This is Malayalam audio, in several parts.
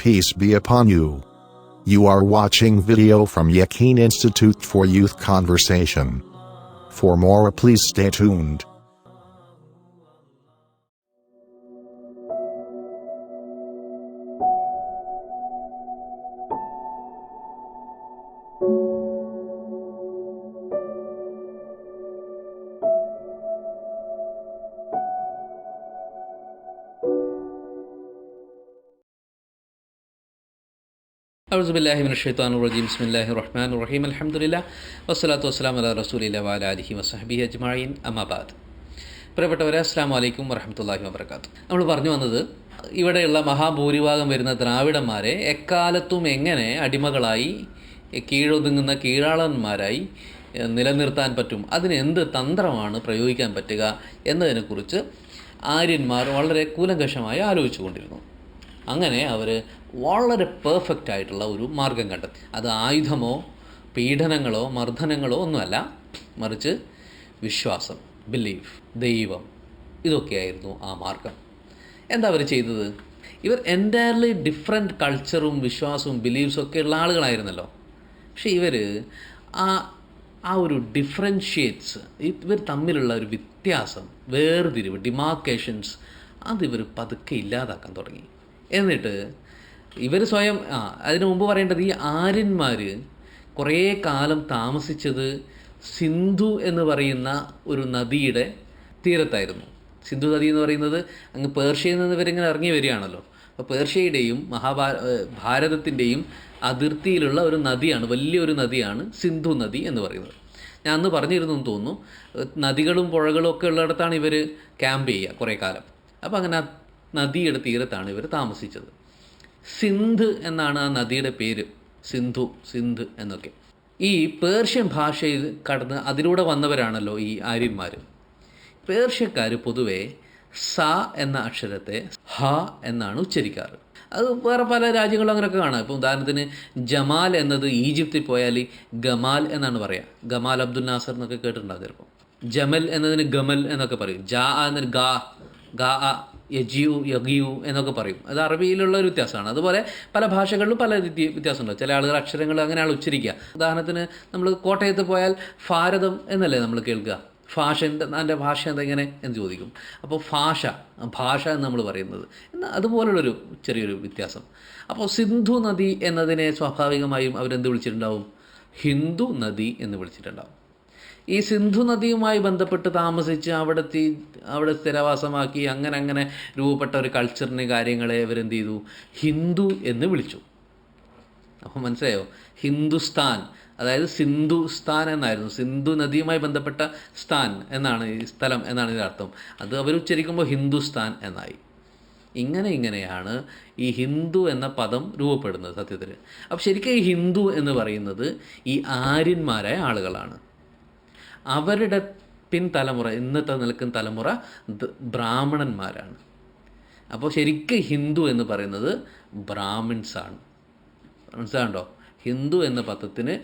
Peace be upon you. You are watching video from Yakin Institute for Youth Conversation. For more please stay tuned. ബിസ്മില്ലാഹി വസ്സലാത്തു അമാബാദ് പ്രിയപ്പെട്ടവരെ അസ്സാം വലൈക്കും വറഹമത്തല്ലാഹി വബർക്കാത്തു നമ്മൾ പറഞ്ഞു വന്നത് ഇവിടെയുള്ള മഹാഭൂരിഭാഗം വരുന്ന ദ്രാവിഡന്മാരെ എക്കാലത്തും എങ്ങനെ അടിമകളായി കീഴൊതുങ്ങുന്ന കീഴാളന്മാരായി നിലനിർത്താൻ പറ്റും അതിന് എന്ത് തന്ത്രമാണ് പ്രയോഗിക്കാൻ പറ്റുക എന്നതിനെക്കുറിച്ച് ആര്യന്മാർ വളരെ കൂലങ്കഷമായി ആലോചിച്ചുകൊണ്ടിരുന്നു. അങ്ങനെ അവർ വളരെ പെർഫെക്റ്റ് ആയിട്ടുള്ള ഒരു മാർഗം കണ്ടെത്തി. അത് ആയുധമോ പീഡനങ്ങളോ മർദ്ദനങ്ങളോ ഒന്നുമല്ല. മറിച്ച് വിശ്വാസം ബിലീഫ് ദൈവം ഇതൊക്കെയായിരുന്നു ആ മാർഗം. എന്താ അവർ ചെയ്തത്? ഇവർ എന്റയർലി ഡിഫറെന്റ് കൾച്ചറും വിശ്വാസവും ബിലീഫ്സും ഒക്കെ ഉള്ള ആളുകളായിരുന്നല്ലോ. പക്ഷേ ഇവർ ആ ആ ഒരു ഡിഫറൻഷ്യേറ്റ്സ് ഇവർ തമ്മിലുള്ള ഒരു വ്യത്യാസം വേർതിരിവ് ഡിമാർക്കേഷൻസ് അതിവർ പതുക്കെ ഇല്ലാതാക്കാൻ തുടങ്ങി. എന്നിട്ട് ഇവർ സ്വയം ആ അതിനു മുമ്പ് പറയേണ്ടത് ഈ ആര്യന്മാർ കുറേ കാലം താമസിച്ചത് സിന്ധു എന്ന് പറയുന്ന ഒരു നദിയുടെ തീരത്തായിരുന്നു. സിന്ധു നദി എന്ന് പറയുന്നത് അങ്ങ് പേർഷ്യയിൽ നിന്ന് ഇവരിങ്ങനെ ഇറങ്ങി വരികയാണല്ലോ. അപ്പോൾ പേർഷ്യയുടെയും മഹാഭാ ഭാരതത്തിന്റെയും അതിർത്തിയിലുള്ള ഒരു നദിയാണ് വലിയൊരു നദിയാണ് സിന്ധു നദി എന്ന് പറയുന്നത്. ഞാൻ അന്ന് പറഞ്ഞിരുന്നു എന്ന് തോന്നുന്നു നദികളും പുഴകളും ഒക്കെ ഉള്ളിടത്താണ് ഇവർ ക്യാമ്പ് ചെയ്യുക കുറേ കാലം. അപ്പോൾ അങ്ങനെ നദിയുടെ തീരത്താണ് ഇവർ താമസിച്ചത്. സിന്ധ് എന്നാണ് ആ നദിയുടെ പേര്. സിന്ധു സിന്ധ് എന്നൊക്കെ. ഈ പേർഷ്യൻ ഭാഷയിൽ കടന്ന് അതിലൂടെ വന്നവരാണല്ലോ ഈ ആര്യന്മാർ പേർഷ്യക്കാർ പൊതുവെ സ എന്ന അക്ഷരത്തെ ഹ എന്നാണ് ഉച്ചരിക്കാറ്. അത് വേറെ പല രാജ്യങ്ങളും അങ്ങനെയൊക്കെ കാണാം. ഇപ്പോൾ ഉദാഹരണത്തിന് ജമാൽ എന്നത് ഈജിപ്തിൽ പോയാൽ ഗമാൽ എന്നാണ് പറയുക ഗമാൽ അബ്ദുൽ നാസർ എന്നൊക്കെ കേട്ടിട്ടുണ്ടാകും ചിലപ്പോൾ ജമൽ എന്നതിന് ഗമൽ എന്നൊക്കെ പറയും. ജാ എന്നൊരു ഗാ ഗാ യജിയു യഗിയു എന്നൊക്കെ പറയും. അത് അറബിയിലുള്ള ഒരു വ്യത്യാസമാണ്. അതുപോലെ പല ഭാഷകളിലും പല രീതി വ്യത്യാസമുണ്ട്. ചില ആളുകൾ അക്ഷരങ്ങൾ അങ്ങനെയാണ് ഉച്ചരിക്കുക. ഉദാഹരണത്തിന് നമ്മൾ കോട്ടയത്ത് പോയാൽ ഭാരതം എന്നല്ലേ നമ്മൾ കേൾക്കുക? ഭാഷ എന്താ എന്റെ ഭാഷ എന്തെങ്ങനെ എന്ന് ചോദിക്കും. അപ്പോൾ ഭാഷ ഭാഷ എന്ന് നമ്മൾ പറയുന്നത്. എന്നാൽ അതുപോലുള്ളൊരു ചെറിയൊരു വ്യത്യാസം. അപ്പോൾ സിന്ധു നദി എന്നതിനെ സ്വാഭാവികമായും അവരെന്ത് വിളിച്ചിട്ടുണ്ടാവും? ഹിന്ദു നദി എന്ന് വിളിച്ചിട്ടുണ്ടാവും. ഈ സിന്ധു നദിയുമായി ബന്ധപ്പെട്ട് താമസിച്ച് അവിടെത്തി അവിടെ സ്ഥിരവാസമാക്കി അങ്ങനെ അങ്ങനെ രൂപപ്പെട്ട ഒരു കൾച്ചറിന് കാര്യങ്ങളെ ഇവരെന്ത് ചെയ്തു? ഹിന്ദു എന്ന് വിളിച്ചു. അപ്പോൾ മനസ്സിലായോ? ഹിന്ദുസ്ഥാൻ അതായത് സിന്ധു സ്ഥാൻ എന്നായിരുന്നു. സിന്ധു നദിയുമായി ബന്ധപ്പെട്ട സ്ഥാൻ എന്നാണ് ഈ സ്ഥലം എന്നാണ് ഇതിന്റെ അർത്ഥം. അത് അവർ ഉച്ചരിക്കുമ്പോൾ ഹിന്ദുസ്ഥാൻ എന്നായി. ഇങ്ങനെ ഇങ്ങനെയാണ് ഈ ഹിന്ദു എന്ന പദം രൂപപ്പെടുന്നത് സത്യത്തിൽ അപ്പോൾ ശരിക്കും ഈ ഹിന്ദു എന്ന് പറയുന്നത് ഈ ആര്യന്മാരായ ആളുകളാണ്. അവരുടെ പിൻതലമുറ ഇന്നത്തെ നിൽക്കുന്ന തലമുറ ബ്രാഹ്മണന്മാരാണ്. അപ്പോൾ ശരിക്കും ഹിന്ദു എന്ന് പറയുന്നത് ബ്രാഹ്മിൺസാണ് മനസ്സിലാണ്ടോ ഹിന്ദു എന്ന പദത്തിന്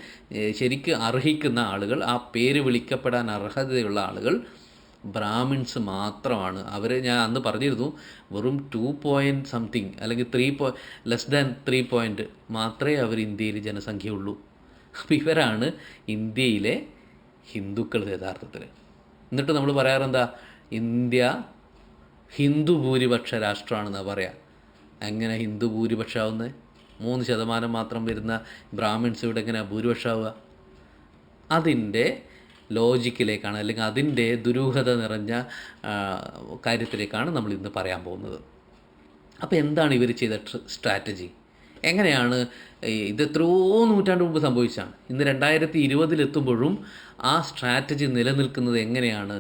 ശരിക്കും അർഹിക്കുന്ന ആളുകൾ ആ പേര് വിളിക്കപ്പെടാൻ അർഹതയുള്ള ആളുകൾ ബ്രാഹ്മിൺസ് മാത്രമാണ്. അവർ ഞാൻ അന്ന് പറഞ്ഞിരുന്നു വെറും ടു പോയിന്റ് സംതിങ് അല്ലെങ്കിൽ ത്രീ പോ ലെസ് ദാൻ ത്രീ പോയിന്റ് മാത്രമേ അവർ ഇന്ത്യയിൽ ജനസംഖ്യയുള്ളൂ. അപ്പോൾ ഇവരാണ് ഇന്ത്യയിലെ ഹിന്ദുക്കൾ യഥാർത്ഥത്തിൽ. എന്നിട്ട് നമ്മൾ പറയാറെന്താ? ഇന്ത്യ ഹിന്ദു ഭൂരിപക്ഷ രാഷ്ട്രമാണെന്നാണ് പറയാം. എങ്ങനെ ഹിന്ദു ഭൂരിപക്ഷമാവുന്നത് മൂന്ന് ശതമാനം മാത്രം വരുന്ന ബ്രാഹ്മിൺസ് ഇവിടെ എങ്ങനെയാണ് ഭൂരിപക്ഷമാവുക? അതിന്റെ ലോജിക്കിലേക്കാണ് അല്ലെങ്കിൽ അതിന്റെ ദുരൂഹത നിറഞ്ഞ കാര്യത്തിലേക്കാണ് നമ്മൾ ഇന്ന് പറയാൻ പോകുന്നത്. അപ്പോൾ എന്താണ് ഇവർ ചെയ്ത സ്ട്രാറ്റജി? എങ്ങനെയാണ് ഇത് എത്രയോ നൂറ്റാണ്ട് മുമ്പ് സംഭവിച്ചാണ് ഇന്ന് രണ്ടായിരത്തി ഇരുപതിലെത്തുമ്പോഴും ആ സ്ട്രാറ്റജി നിലനിൽക്കുന്നത് എങ്ങനെയാണ്?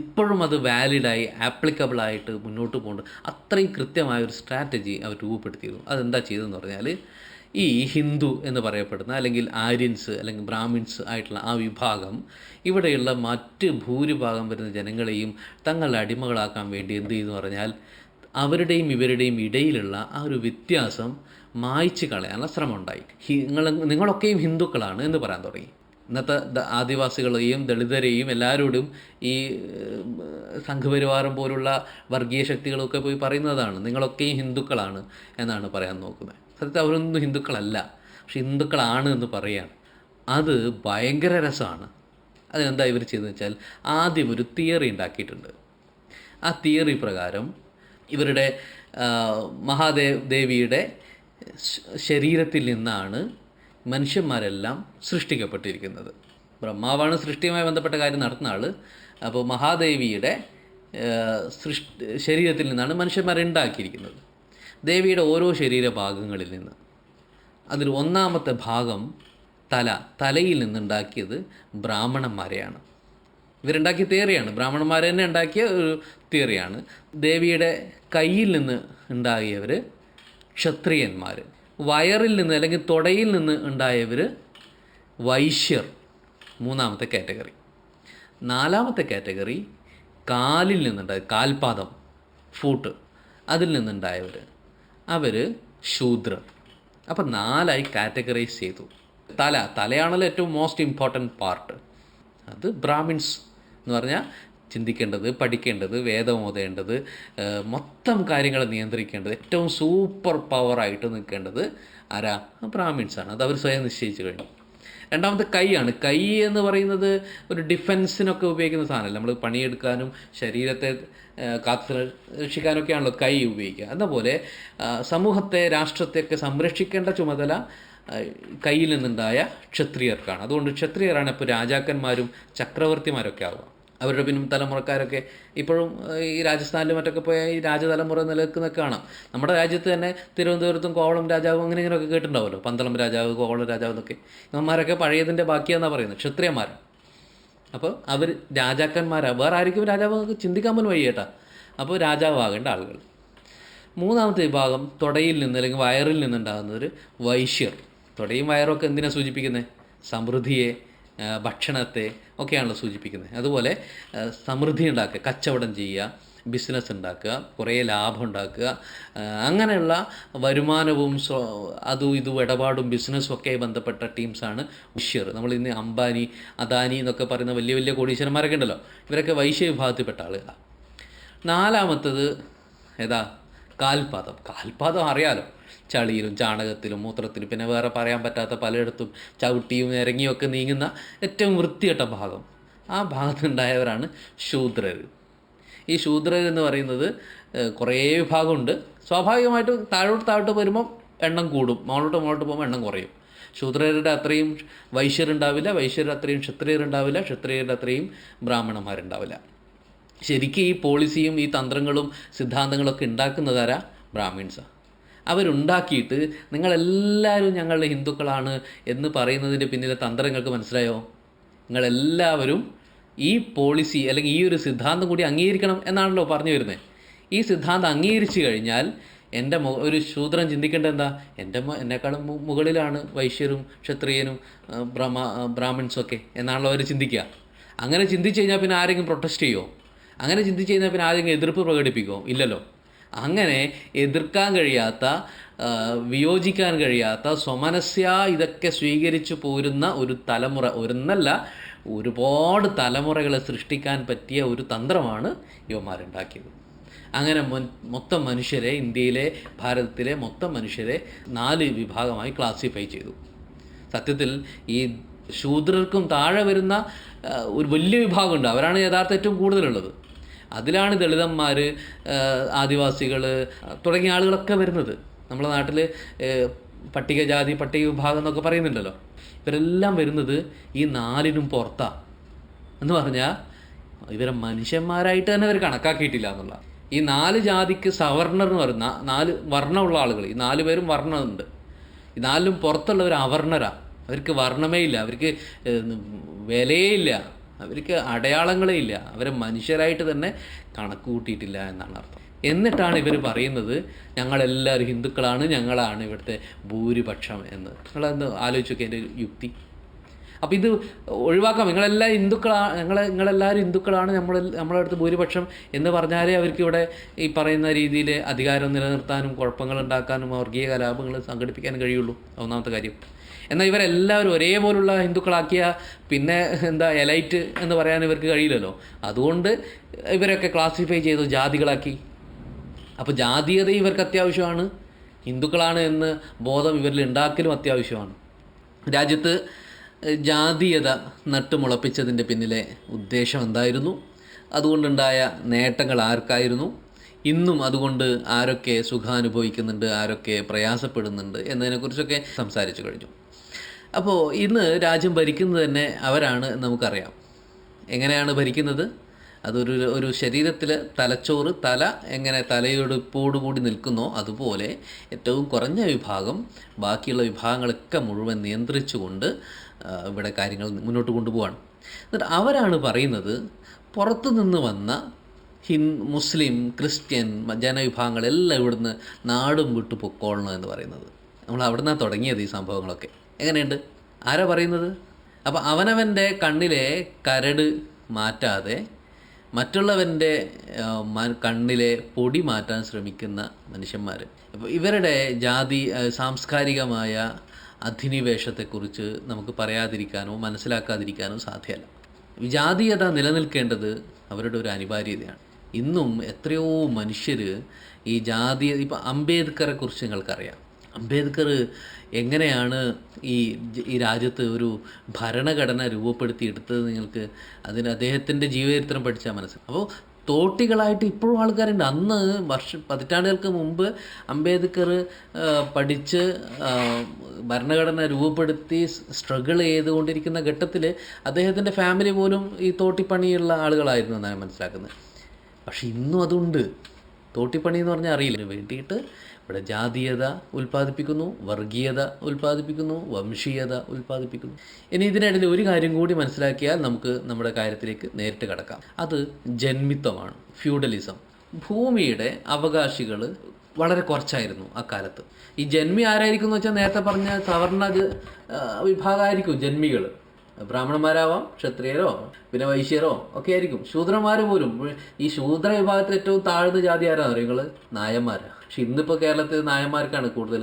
ഇപ്പോഴും അത് വാലിഡായി ആപ്ലിക്കബിളായിട്ട് മുന്നോട്ട് പോകുന്നുണ്ട് അത്രയും കൃത്യമായ ഒരു സ്ട്രാറ്റജി അവർ രൂപപ്പെടുത്തിയിരുന്നു. അതെന്താ ചെയ്തതെന്ന് പറഞ്ഞാൽ ഈ ഹിന്ദു എന്ന് പറയപ്പെടുന്ന അല്ലെങ്കിൽ ആര്യൻസ് അല്ലെങ്കിൽ ബ്രാഹ്മിൻസ് ആയിട്ടുള്ള ആ വിഭാഗം ഇവിടെയുള്ള മറ്റ് ഭൂരിഭാഗം വരുന്ന ജനങ്ങളെയും തങ്ങളുടെ അടിമകളാക്കാൻ വേണ്ടി എന്ത് ചെയ്തു പറഞ്ഞാൽ അവരുടെയും ഇവരുടെയും ഇടയിലുള്ള ആ ഒരു വ്യത്യാസം മായ്ച്ചു കളയാനുള്ള ശ്രമമുണ്ടായി നിങ്ങൾ നിങ്ങളൊക്കെയും ഹിന്ദുക്കളാണ് എന്ന് പറയാൻ തുടങ്ങി. ഇന്നത്തെ ആദിവാസികളെയും ദളിതരെയും എല്ലാവരോടും ഈ സംഘപരിവാരം പോലുള്ള വർഗീയ ശക്തികളൊക്കെ പോയി പറയുന്നതാണ്. നിങ്ങളൊക്കെയും ഹിന്ദുക്കളാണ് എന്നാണ് പറയാൻ നോക്കുന്നത്. സത്യത്തിൽ അവരൊന്നും ഹിന്ദുക്കളല്ല പക്ഷെ ഹിന്ദുക്കളാണ് എന്ന് പറയാണ്. അത് ഭയങ്കര രസമാണ്. അതിനെന്താ ഇവർ ചെയ്തതെന്ന് വെച്ചാൽ ആദ്യം ഒരു തിയറി ഉണ്ടാക്കിയിട്ടുണ്ട്. ആ തിയറി പ്രകാരം ഇവരുടെ മഹാദേവ് ദേവിയുടെ ശരീരത്തിൽ നിന്നാണ് മനുഷ്യന്മാരെല്ലാം സൃഷ്ടിക്കപ്പെട്ടിരിക്കുന്നത്. ബ്രഹ്മാവാണ് സൃഷ്ടിയുമായി ബന്ധപ്പെട്ട കാര്യം നടത്തുന്ന ആൾ അപ്പോൾ മഹാദേവിയുടെ സൃഷ്ടി ശരീരത്തിൽ നിന്നാണ് മനുഷ്യന്മാരെ ഉണ്ടാക്കിയിരിക്കുന്നത്. ദേവിയുടെ ഓരോ ശരീരഭാഗങ്ങളിൽ നിന്ന്. അതിൽ ഒന്നാമത്തെ ഭാഗം തല തലയിൽ നിന്നുണ്ടാക്കിയത് ബ്രാഹ്മണന്മാരെയാണ്. ഇവരുണ്ടാക്കിയ തിയറിയാണ്. ബ്രാഹ്മണന്മാർ തന്നെ ഉണ്ടാക്കിയ ഒരു തിയറിയാണ്. ദേവിയുടെ കയ്യിൽ നിന്ന് ഉണ്ടാകിയവർ ക്ഷത്രിയന്മാർ വയറിൽ നിന്ന് അല്ലെങ്കിൽ തുടയിൽ നിന്ന് ഉണ്ടായവർ വൈശ്യർ മൂന്നാമത്തെ കാറ്റഗറി. നാലാമത്തെ കാറ്റഗറി കാലിൽ നിന്നുണ്ടായ കാൽപാദം ഫൂട്ട് അതിൽ നിന്നുണ്ടായവർ അവർ ശൂദ്രർ. അപ്പം നാലായി കാറ്റഗറൈസ് ചെയ്തു. തല തലയാണല്ലോ ഏറ്റവും മോസ്റ്റ് ഇമ്പോർട്ടന്റ് പാർട്ട് അത് ബ്രാഹ്മിൻസ് എന്ന് പറഞ്ഞാൽ ചിന്തിക്കേണ്ടത് പഠിക്കേണ്ടത് വേദം ഓതേണ്ടത് ഏഹ്, മൊത്തം കാര്യങ്ങൾ നിയന്ത്രിക്കേണ്ടത് ഏറ്റവും സൂപ്പർ പവർ ആയിട്ട് നിൽക്കേണ്ടത് ആരാ? ബ്രാഹ്മിൻസാണ്. അത് അവർ സ്വയം നിശ്ചയിച്ചു കഴിഞ്ഞു. രണ്ടാമത്തെ കൈയാണ്. കൈ എന്ന് പറയുന്നത് ഒരു ഡിഫെൻസിനൊക്കെ ഉപയോഗിക്കുന്ന സാധനമല്ല. നമ്മൾ പണിയെടുക്കാനും ശരീരത്തെ കാത്തു രക്ഷിക്കാനൊക്കെയാണല്ലോ കൈ ഉപയോഗിക്കുക. അതുപോലെ സമൂഹത്തെ രാഷ്ട്രത്തെയൊക്കെ സംരക്ഷിക്കേണ്ട ചുമതല കയ്യിൽ നിന്നുണ്ടായ ക്ഷത്രിയർക്കാണ്. അതുകൊണ്ട് ക്ഷത്രിയരാണ് ഇപ്പോൾ രാജാക്കന്മാരും ചക്രവർത്തിമാരൊക്കെ ആവുക. അവരുടെ പിന്നും തലമുറക്കാരൊക്കെ ഇപ്പോഴും ഈ രാജസ്ഥാനിലും മറ്റൊക്കെ പോയ ഈ രാജതലമുറ നിലനിൽക്കുന്നൊക്കെ കാണാം. നമ്മുടെ രാജ്യത്ത് തന്നെ തിരുവനന്തപുരത്തും കോവളം രാജാവ് അങ്ങനെ ഇങ്ങനെയൊക്കെ കേട്ടിട്ടുണ്ടാവുമല്ലോ. പന്തളം രാജാവ് കോവളം രാജാവ് എന്നൊക്കെ. ഇവന്മാരൊക്കെ പഴയതിന്റെ ബാക്കിയാണെന്നാണ് പറയുന്നത് ക്ഷത്രിയന്മാരാണ് അപ്പോൾ അവർ രാജാക്കന്മാരാണ് വേറെ ആയിരിക്കും രാജാവ് ചിന്തിക്കാൻ പോലും വയ്യേട്ടാ. അപ്പോൾ രാജാവാകേണ്ട ആളുകൾ. മൂന്നാമത്തെ വിഭാഗം തുടയിൽ നിന്ന് അല്ലെങ്കിൽ വയറിൽ നിന്നുണ്ടാകുന്നവർ വൈശ്യർ. തുടയും വയറൊക്കെ എന്തിനാണ് സൂചിപ്പിക്കുന്നത് സമൃദ്ധിയെ ഭക്ഷണത്തെ ഒക്കെയാണല്ലോ സൂചിപ്പിക്കുന്നത്. അതുപോലെ സമൃദ്ധി ഉണ്ടാക്കുക കച്ചവടം ചെയ്യുക ബിസിനസ് ഉണ്ടാക്കുക കുറേ ലാഭം ഉണ്ടാക്കുക അങ്ങനെയുള്ള വരുമാനവും അതും ഇതും ഇടപാടും ബിസിനസ്സും ഒക്കെ ബന്ധപ്പെട്ട ടീംസാണ് വിഷ്യർ നമ്മൾ ഇന്ന് അംബാനി അദാനി എന്നൊക്കെ പറയുന്ന വലിയ വലിയ കോടീശ്വരന്മാരൊക്കെ ഉണ്ടല്ലോ. ഇവരൊക്കെ വൈശ്യ വിഭാഗത്തിൽപ്പെട്ട ആളുകളാണ് നാലാമത്തത് ഏതാ? കാൽപാദം. കാൽപാദം അറിയാലോ? ചളിയിലും ചാണകത്തിലും മൂത്രത്തിലും. പിന്നെ വേറെ പറയാൻ പറ്റാത്ത പലയിടത്തും ചവിട്ടിയും ഇറങ്ങിയും ഒക്കെ നീങ്ങുന്ന ഏറ്റവും വൃത്തികെട്ട ഭാഗം. ആ ഭാഗത്തുണ്ടായവരാണ് ശൂദ്രർ ഈ ശൂദ്രർ എന്ന് പറയുന്നത് കുറേ വിഭാഗമുണ്ട്. സ്വാഭാവികമായിട്ടും താഴോട്ട് താഴോട്ട് വരുമ്പം എണ്ണം കൂടും. മുകളോട്ട് മുകളോട്ട് പോകുമ്പോൾ എണ്ണം കുറയും. ശൂദ്രരുടെ അത്രയും വൈശ്യരുണ്ടാവില്ല വൈശ്യരുടെ അത്രയും ക്ഷത്രിയരുണ്ടാവില്ല ക്ഷത്രിയരുടെ അത്രയും ബ്രാഹ്മണന്മാരുണ്ടാവില്ല. ശരിക്കും ഈ പോളിസിയും ഈ തന്ത്രങ്ങളും സിദ്ധാന്തങ്ങളൊക്കെ ഉണ്ടാക്കുന്നതാരാ? ബ്രാഹ്മിൺസാണ് അവരുണ്ടാക്കിയിട്ട് നിങ്ങളെല്ലാവരും ഞങ്ങളുടെ ഹിന്ദുക്കളാണ് എന്ന് പറയുന്നതിന്റെ പിന്നിലെ തന്ത്രം നിങ്ങൾക്ക് മനസ്സിലായോ? നിങ്ങളെല്ലാവരും ഈ പോളിസി അല്ലെങ്കിൽ ഈ ഒരു സിദ്ധാന്തം കൂടി അംഗീകരിക്കണം എന്നാണല്ലോ പറഞ്ഞു വരുന്നത്. ഈ സിദ്ധാന്തം അംഗീകരിച്ചു കഴിഞ്ഞാൽ എന്റെ ഒരു ശൂദ്രൻ ചിന്തിക്കേണ്ടത് എന്താ? എന്റെ എന്നെക്കാളും മുകളിലാണ് വൈശ്യരും ക്ഷത്രിയനും ബ്രഹ്മ ബ്രാഹ്മിൺസും ഒക്കെ എന്നാണല്ലോ അവർ ചിന്തിക്കുക. അങ്ങനെ ചിന്തിച്ചു കഴിഞ്ഞാൽ പിന്നെ ആരെങ്കിലും പ്രൊട്ടസ്റ്റ് ചെയ്യുമോ അങ്ങനെ ചിന്തിച്ചു കഴിഞ്ഞാൽ പിന്നെ ആരെങ്കിലും എതിർപ്പ് പ്രകടിപ്പിക്കുമോ ഇല്ലല്ലോ. അങ്ങനെ എതിർക്കാൻ കഴിയാത്ത വിയോജിക്കാൻ കഴിയാത്ത സ്വമനസ്യ ഇതൊക്കെ സ്വീകരിച്ചു പോരുന്ന ഒരു തലമുറ ഒരുന്നല്ല ഒരുപാട് തലമുറകളെ സൃഷ്ടിക്കാൻ പറ്റിയ ഒരു തന്ത്രമാണ് യുവമാരുണ്ടാക്കിയത്. അങ്ങനെ മൊത്തം മനുഷ്യരെ ഇന്ത്യയിലെ ഭാരതത്തിലെ മൊത്തം മനുഷ്യരെ നാല് വിഭാഗമായി ക്ലാസിഫൈ ചെയ്തു. സത്യത്തിൽ ഈ ശൂദ്രർക്കും താഴെ വരുന്ന ഒരു വലിയ വിഭാഗമുണ്ട്. അവരാണ് യഥാർത്ഥ ഏറ്റവും കൂടുതലുള്ളത്. അതിലാണ് ദളിതന്മാർ ആദിവാസികൾ തുടങ്ങിയ ആളുകളൊക്കെ വരുന്നത്. നമ്മുടെ നാട്ടിൽ പട്ടികജാതി പട്ടിക വിഭാഗം എന്നൊക്കെ പറയുന്നുണ്ടല്ലോ. ഇവരെല്ലാം വരുന്നത് ഈ നാലിനും പുറത്താണ് എന്ന് പറഞ്ഞാൽ ഇവരെ മനുഷ്യന്മാരായിട്ട് തന്നെ അവർ കണക്കാക്കിയിട്ടില്ല എന്നുള്ള. ഈ നാല് ജാതിക്ക് സവർണർ എന്ന് പറയുന്ന നാല് വർണമുള്ള ആളുകൾ ഈ നാല് പേരും വർണമുണ്ട്. ഈ നാലിലും പുറത്തുള്ളവർ അവർണരാണ് അവർക്ക് വർണമേ ഇല്ല. അവർക്ക് വിലയേ ഇല്ല. അവർക്ക് അടയാളങ്ങളേ ഇല്ല. അവരെ മനുഷ്യരായിട്ട് തന്നെ കണക്ക് കൂട്ടിയിട്ടില്ല എന്നാണ് അർത്ഥം. എന്നിട്ടാണ് ഇവർ പറയുന്നത് ഞങ്ങളെല്ലാവരും ഹിന്ദുക്കളാണ് ഞങ്ങളാണ് ഇവിടുത്തെ ഭൂരിപക്ഷം എന്ന്. നിങ്ങളെന്ന് ആലോചിച്ച് നോക്കിയ എന്റെ യുക്തി. അപ്പോൾ ഇത് ഒഴിവാക്കാം. നിങ്ങളെല്ലാം ഹിന്ദുക്കളാണ് ഞങ്ങളെ നിങ്ങളെല്ലാവരും ഹിന്ദുക്കളാണ് നമ്മൾ നമ്മളെ അടുത്ത് ഭൂരിപക്ഷം എന്ന് പറഞ്ഞാലേ അവർക്ക് ഇവിടെ ഈ പറയുന്ന രീതിയിൽ അധികാരം നിലനിർത്താനും കുഴപ്പങ്ങൾ ഉണ്ടാക്കാനും വർഗീയ കലാപങ്ങൾ സംഘടിപ്പിക്കാനും കഴിയുള്ളൂ. ഒന്നാമത്തെ കാര്യം. എന്നാൽ ഇവരെല്ലാവരും ഒരേപോലുള്ള ഹിന്ദുക്കളാക്കിയ പിന്നെ എന്താ എലൈറ്റ് എന്ന് പറയാൻ ഇവർക്ക് കഴിയില്ലല്ലോ. അതുകൊണ്ട് ഇവരൊക്കെ ക്ലാസിഫൈ ചെയ്തു ജാതികളാക്കി. അപ്പോൾ ജാതീയത ഇവർക്ക് അത്യാവശ്യമാണ്. ഹിന്ദുക്കളാണ് എന്ന് ബോധം ഇവരിൽ ഉണ്ടാക്കലും അത്യാവശ്യമാണ്. രാജ്യത്ത് ജാതീയത നട്ടുമുളപ്പിച്ചതിന്റെ പിന്നിലെ ഉദ്ദേശം എന്തായിരുന്നു? അതുകൊണ്ടുണ്ടായ നേട്ടങ്ങൾ ആർക്കായിരുന്നു? ഇന്നും അതുകൊണ്ട് ആരൊക്കെ സുഖാനുഭവിക്കുന്നുണ്ട് ആരൊക്കെ പ്രയാസപ്പെടുന്നുണ്ട് എന്നതിനെക്കുറിച്ചൊക്കെ സംസാരിച്ചു കഴിഞ്ഞു. അപ്പോൾ ഇന്ന് രാജ്യം ഭരിക്കുന്നത് തന്നെ അവരാണ് നമുക്കറിയാം. എങ്ങനെയാണ് ഭരിക്കുന്നത്? അതൊരു ഒരു ശരീരത്തിൽ തലച്ചോറ് തല എങ്ങനെ തലയെടുപ്പോടുകൂടി നിൽക്കുന്നോ അതുപോലെ ഏറ്റവും കുറഞ്ഞ വിഭാഗം ബാക്കിയുള്ള വിഭാഗങ്ങളൊക്കെ മുഴുവൻ നിയന്ത്രിച്ചുകൊണ്ട് കൊണ്ട് ഇവിടെ കാര്യങ്ങൾ മുന്നോട്ട് കൊണ്ടുപോവാണ്. എന്നിട്ട് അവരാണ് പറയുന്നത് പുറത്തു നിന്ന് വന്ന ഹിൻ മുസ്ലിം ക്രിസ്ത്യൻ ജനവിഭാഗങ്ങളെല്ലാം ഇവിടുന്ന് നാടും വിട്ടു പൊക്കോളണം എന്ന് പറയുന്നത്. നമ്മൾ അവിടെ നിന്നാണ് തുടങ്ങിയത് ഈ സംഭവങ്ങളൊക്കെ. എങ്ങനെയുണ്ട്? ആരാ പറയുന്നത്? അപ്പോൾ അവനവന്റെ കണ്ണിലെ കരട് മാറ്റാതെ മറ്റുള്ളവന്റെ കണ്ണിലെ പൊടി മാറ്റാൻ ശ്രമിക്കുന്ന മനുഷ്യന്മാർ അപ്പോൾ ഇവരുടെ ജാതി സാംസ്കാരികമായ അധിനിവേശത്തെക്കുറിച്ച് നമുക്ക് പറയാതിരിക്കാനോ മനസ്സിലാക്കാതിരിക്കാനോ സാധ്യമല്ല ജാതീയത നിലനിൽക്കേണ്ടത് അവരുടെ ഒരു അനിവാര്യതയാണ്. ഇന്നും എത്രയോ മനുഷ്യർ ഈ ജാതി ഇപ്പം അംബേദ്കറെ കുറിച്ച് നിങ്ങൾക്കറിയാം. അംബേദ്കർ എങ്ങനെയാണ് ഈ ഈ രാജ്യത്ത് ഒരു ഭരണഘടന രൂപപ്പെടുത്തിയെടുത്തത് നിങ്ങൾക്ക് അതിന് അദ്ദേഹത്തിന്റെ ജീവചരിത്രം പഠിച്ചാൽ മനസ്സിലാവും. അപ്പോൾ തോട്ടികളായിട്ട് ഇപ്പോഴും ആൾക്കാരുണ്ട്. അന്ന് വർഷ പതിറ്റാണ്ടുകൾക്ക് മുമ്പ് അംബേദ്കർ പഠിച്ച് ഭരണഘടന രൂപപ്പെടുത്തി സ്ട്രഗിൾ ചെയ്തുകൊണ്ടിരിക്കുന്ന ഘട്ടത്തിൽ അദ്ദേഹത്തിന്റെ ഫാമിലി പോലും ഈ തോട്ടിപ്പണിയുള്ള ആളുകളായിരുന്നു എന്നാണ് മനസ്സിലാക്കുന്നത്. പക്ഷെ ഇന്നും അതുണ്ട്. തോട്ടിപ്പണി എന്ന് പറഞ്ഞാൽ അറിയില്ല. വേണ്ടിയിട്ട് ഇവിടെ ജാതീയത ഉൽപ്പാദിപ്പിക്കുന്നു വർഗീയത ഉൽപ്പാദിപ്പിക്കുന്നു വംശീയത ഉൽപ്പാദിപ്പിക്കുന്നു. ഇനി ഇതിനിടയിൽ ഒരു കാര്യം കൂടി മനസ്സിലാക്കിയാൽ നമുക്ക് നമ്മുടെ കാര്യത്തിലേക്ക് നേരിട്ട് കടക്കാം. അത് ജന്മിത്വമാണ് ഫ്യൂഡലിസം. ഭൂമിയുടെ അവകാശികൾ വളരെ കുറച്ചായിരുന്നു അക്കാലത്ത്. ഈ ജന്മി ആരായിരിക്കും എന്ന് വെച്ചാൽ നേരത്തെ പറഞ്ഞ സവർണ വിഭാഗമായിരിക്കും ജന്മികൾ. ബ്രാഹ്മണന്മാരാവാം ക്ഷത്രിയരോ പിന്നെ വൈശ്യരോ ഒക്കെ ആയിരിക്കും. ശൂദ്രന്മാർ പോലും. ഈ ശൂദ്ര വിഭാഗത്തിൽ ഏറ്റവും താഴ്ന്ന ജാതി ആരാ നിങ്ങൾ നായന്മാരാണ് പക്ഷെ ഇന്നിപ്പോൾ കേരളത്തിൽ നായന്മാർക്കാണ് കൂടുതൽ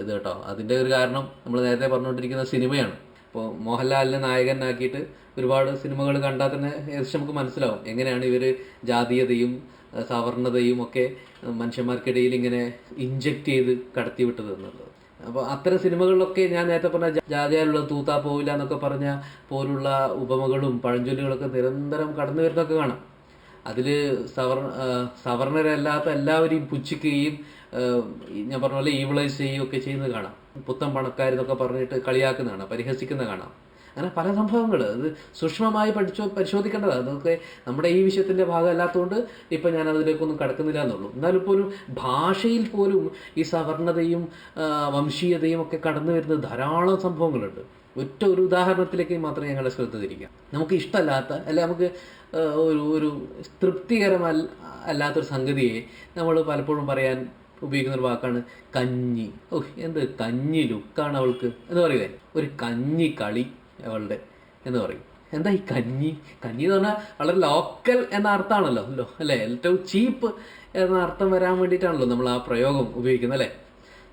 ഇത് കേട്ടോ. അതിന്റെ ഒരു കാരണം നമ്മൾ നേരത്തെ പറഞ്ഞുകൊണ്ടിരിക്കുന്ന സിനിമയാണ്. ഇപ്പോൾ മോഹൻലാലിനെ നായകനാക്കിയിട്ട് ഒരുപാട് സിനിമകൾ കണ്ടാൽ തന്നെ ഏകദേശം നമുക്ക് മനസ്സിലാവും. എങ്ങനെയാണ് ഇവർ ജാതീയതയും സവർണതയും ഒക്കെ മനുഷ്യന്മാർക്കിടയിൽ ഇങ്ങനെ ഇഞ്ചക്ട് ചെയ്ത് കടത്തിവിട്ടത് എന്നുള്ളത്. അപ്പോൾ അത്തരം സിനിമകളിലൊക്കെ ഞാൻ നേരത്തെ പറഞ്ഞ ജാതിയാലുള്ള തൂത്താ പോവില്ല എന്നൊക്കെ പറഞ്ഞ പോലുള്ള ഉപമകളും പഴഞ്ചൊല്ലുകളൊക്കെ നിരന്തരം കടന്നു വരുന്നൊക്കെ കാണാം. അതിൽ സവർണ സവർണരല്ലാത്ത എല്ലാവരെയും പുച്ഛിക്കുകയും ഞാൻ പറഞ്ഞ പോലെ ഈവിളൈസ് ചെയ്യുകയൊക്കെ ചെയ്യുന്നത് കാണാം. പുത്തൻ പണക്കാരെന്നൊക്കെ പറഞ്ഞിട്ട് കളിയാക്കുന്ന കാണാം പരിഹസിക്കുന്ന കാണാം. അങ്ങനെ പല സംഭവങ്ങൾ അത് സൂക്ഷ്മമായി പഠിച്ചോ പരിശോധിക്കേണ്ടതാണ് അതൊക്കെ നമ്മുടെ ഈ വിഷയത്തിന്റെ ഭാഗമല്ലാത്തതുകൊണ്ട് ഇപ്പം ഞാൻ അതിലേക്കൊന്നും കടക്കുന്നില്ല എന്നുള്ളൂ എന്നാലും പോലും ഭാഷയിൽ പോലും ഈ സവർണതയും വംശീയതയും ഒക്കെ കടന്നു വരുന്ന ധാരാളം സംഭവങ്ങളുണ്ട്. ഒറ്റ ഒരു ഉദാഹരണത്തിലേക്ക് മാത്രമേ ഞങ്ങളുടെ ശ്രദ്ധ തിരിക്കാം. നമുക്ക് ഇഷ്ടമല്ലാത്ത അല്ല നമുക്ക് ഒരു ഒരു തൃപ്തികരമല്ല അല്ലാത്തൊരു സംഗതിയെ നമ്മൾ പലപ്പോഴും പറയാൻ ഉപയോഗിക്കുന്ന ഒരു വാക്കാണ് കഞ്ഞി. ഓഹ് എന്ത് കഞ്ഞി ലുക്കാണ് അവൾക്ക് എന്ന് പറയുക ഒരു കഞ്ഞി കളി അവളുടെ എന്ന് പറയും. എന്താ ഈ കഞ്ഞി? കഞ്ഞി എന്ന് പറഞ്ഞാൽ വളരെ ലോക്കൽ എന്ന അർത്ഥമാണല്ലോ. അല്ലോ അല്ലേ? ഏറ്റവും ചീപ്പ് എന്ന അർത്ഥം വരാൻ വേണ്ടിയിട്ടാണല്ലോ നമ്മൾ ആ പ്രയോഗം ഉപയോഗിക്കുന്നത് അല്ലേ?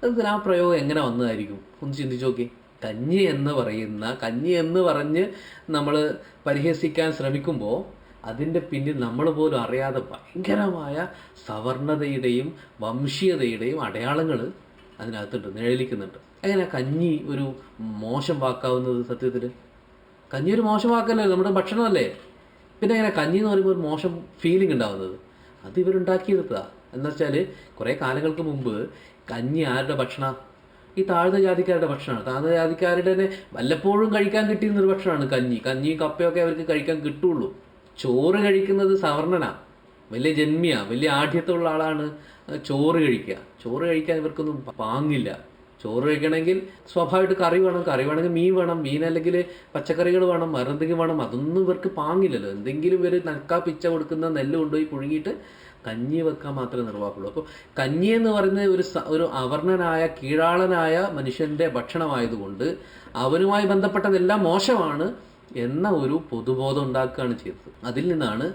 അതിൽ ആ പ്രയോഗം എങ്ങനെ വന്നതായിരിക്കും? ഒന്ന് ചിന്തിച്ച് നോക്കി കഞ്ഞി എന്ന് പറയുന്ന കഞ്ഞി എന്ന് പറഞ്ഞ് നമ്മൾ പരിഹസിക്കാൻ ശ്രമിക്കുമ്പോൾ അതിന്റെ പിന്നിൽ നമ്മൾ പോലും അറിയാതെ ഭയങ്കരമായ സവർണതയുടെയും വംശീയതയുടെയും അടയാളങ്ങൾ അതിനകത്തുണ്ട് നിഴലിക്കുന്നുണ്ട്. അങ്ങനെ കഞ്ഞി ഒരു മോശം വാക്കാവുന്നത് സത്യത്തിൽ? കഞ്ഞി ഒരു മോശം വാക്കല്ലേ നമ്മുടെ ഭക്ഷണമല്ലേ? പിന്നെ എങ്ങനെ കഞ്ഞി എന്ന് പറയുമ്പോൾ ഒരു മോശം ഫീലിംഗ് ഉണ്ടാവുന്നത്? അത് ഇവരുണ്ടാക്കിയെടുത്തതാ എന്ന് വെച്ചാൽ കുറേ കാലങ്ങൾക്ക് മുമ്പ് കഞ്ഞി ആരുടെ ഭക്ഷണ? ഈ താഴ്ന്ന ജാതിക്കാരുടെ ഭക്ഷണമാണ്. താഴ്ന്ന ജാതിക്കാരുടെ തന്നെ വല്ലപ്പോഴും കഴിക്കാൻ കിട്ടിയിരുന്ന ഒരു ഭക്ഷണമാണ് കഞ്ഞി. കഞ്ഞിയും കപ്പയൊക്കെ അവർക്ക് കഴിക്കാൻ കിട്ടുള്ളൂ. ചോറ് കഴിക്കുന്നത് സവർണനാണ് വലിയ ജന്മിയാണ് വലിയ ആഢ്യത്തുള്ള ആളാണ്. ചോറ് കഴിക്കുക. ചോറ് കഴിക്കാൻ ഇവർക്കൊന്നും പാങ്ങില്ല. ചോറ് കഴിക്കണമെങ്കിൽ സ്വാഭാവികമായിട്ട് കറി വേണം കറി വേണമെങ്കിൽ മീൻ വേണം മീൻ അല്ലെങ്കിൽ പച്ചക്കറികൾ വേണം വേറെന്തെങ്കിലും വേണം. അതൊന്നും ഇവർക്ക് പാങ്ങില്ലല്ലോ. എന്തെങ്കിലും ഇവർ നക്കാ പിച്ച കൊടുക്കുന്ന നെല്ല് കൊണ്ടുപോയി പുഴുങ്ങിയിട്ട് കഞ്ഞി വെക്കാൻ മാത്രമേ നിർവാഹമുള്ളൂ. അപ്പോൾ കഞ്ഞി എന്ന് പറയുന്നത് ഒരു ഒരു അവർണനായ കീഴാളനായ മനുഷ്യന്റെ ഭക്ഷണമായതുകൊണ്ട് അവനുമായി ബന്ധപ്പെട്ടതെല്ലാം മോശമാണ് എന്ന ഒരു പൊതുബോധം ഉണ്ടാക്കുകയാണ് ചെയ്തത്. അതിൽ നിന്നാണ്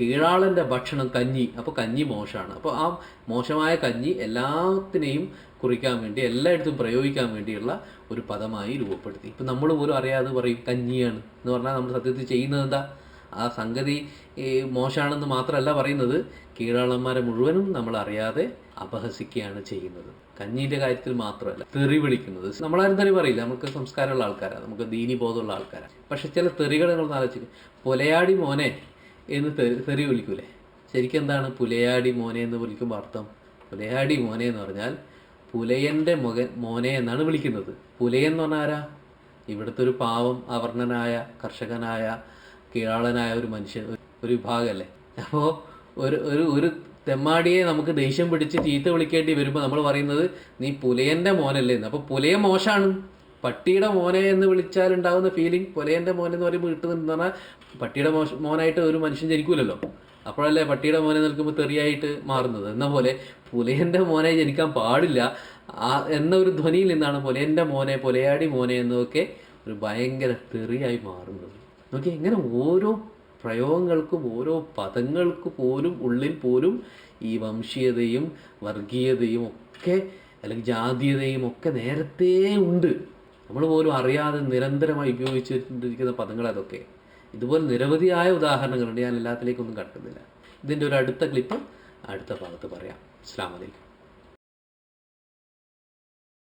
കീഴാളന്റെ ഭക്ഷണം കഞ്ഞി. അപ്പോൾ കഞ്ഞി മോശമാണ്. അപ്പോൾ ആ മോശമായ കഞ്ഞി എല്ലാത്തിനെയും കുറിക്കാൻ വേണ്ടി എല്ലായിടത്തും പ്രയോഗിക്കാൻ വേണ്ടിയുള്ള ഒരു പദമായി രൂപപ്പെടുത്തി. ഇപ്പം നമ്മൾ പോലും അറിയാതെ പറയും കഞ്ഞിയാണ് എന്ന് പറഞ്ഞാൽ നമ്മൾ സത്യത്തിൽ ചെയ്യുന്നത് എന്താ? ആ സംഗതി മോശമാണെന്ന് മാത്രമല്ല പറയുന്നത് കീഴാളന്മാരെ മുഴുവനും നമ്മൾ അറിയാതെ അപഹസിക്കുകയാണ് ചെയ്യുന്നത്. കഞ്ഞീന്റെ കാര്യത്തിൽ മാത്രമല്ല തെറി വിളിക്കുന്നത്. നമ്മളാരും തെറി പറയില്ല. നമുക്ക് സംസ്കാരമുള്ള ആൾക്കാരാണ്. നമുക്ക് ദീനി ബോധമുള്ള ആൾക്കാരാണ്. പക്ഷെ ചില തെറികൾ നമ്മൾ ആലോചിക്കും. പുലയാടി മോനെ എന്ന് തെറി വിളിക്കൂലേ? ശരിക്കും എന്താണ് പുലയാടി മോനെ എന്ന് വിളിക്കുമ്പോൾ അർത്ഥം? പുലയാടി മോനെ എന്ന് പറഞ്ഞാൽ പുലയന്റെ മകൻ മോനെ എന്നാണ് വിളിക്കുന്നത്. പുലയൻ എന്ന് പറഞ്ഞാൽ ആരാ? ഇവിടുത്തെ ഒരു പാവം അവർണനായ കർഷകനായ കീഴാളനായ ഒരു മനുഷ്യൻ ഒരു വിഭാഗമല്ലേ അപ്പോൾ ഒരു ഒരു ഒരു തെമ്മാടിയെ നമുക്ക് ദേഷ്യം പിടിച്ച് ചീത്ത വിളിക്കേണ്ടി വരുമ്പോൾ നമ്മൾ പറയുന്നത് നീ പുലയന്റെ മോനല്ലേ എന്ന്. അപ്പോൾ പുലയ മോശമാണ് പട്ടിയുടെ മോനെ എന്ന് വിളിച്ചാൽ ഉണ്ടാകുന്ന ഫീലിംഗ് പുലയന്റെ മോനെന്ന് പറയുമ്പോൾ കിട്ടുന്നതെന്ന് പറഞ്ഞാൽ പട്ടിയുടെ മോശ മോനായിട്ട് ഒരു മനുഷ്യൻ ജനിക്കൂലല്ലോ. അപ്പോഴല്ലേ പട്ടിയുടെ മോനെ നിൽക്കുമ്പോൾ തെറിയായിട്ട് മാറുന്നത്? എന്ന പോലെ പുലയന്റെ മോനെ ജനിക്കാൻ പാടില്ല. ആ എന്നൊരു ധ്വനിയിൽ നിന്നാണ് പുലയന്റെ മോനെ പുലയാടി മോനെ എന്നൊക്കെ ഒരു ഭയങ്കര തെറിയായി മാറുന്നത്. നോക്കി എങ്ങനെ ഓരോ പ്രയോഗങ്ങൾക്കും ഓരോ പദങ്ങൾക്ക് പോലും ഉള്ളിൽ പോലും ഈ വംശീയതയും വർഗീയതയും ഒക്കെ അല്ലെങ്കിൽ ജാതീയതയും ഒക്കെ നേരത്തെ ഉണ്ട്. നമ്മൾ പോലും അറിയാതെ നിരന്തരമായി ഉപയോഗിച്ചിരിക്കുന്ന പദങ്ങൾ അതൊക്കെ ഇതുപോലെ നിരവധിയായ ഉദാഹരണങ്ങളുണ്ട്. ഞാൻ എല്ലാത്തിലേക്കൊന്നും കടക്കുന്നില്ല. ഇതിന്റെ ഒരു അടുത്ത ക്ലിപ്പ് അടുത്ത ഭാഗത്ത് പറയാം. അസ്ലാം വലൈക്കും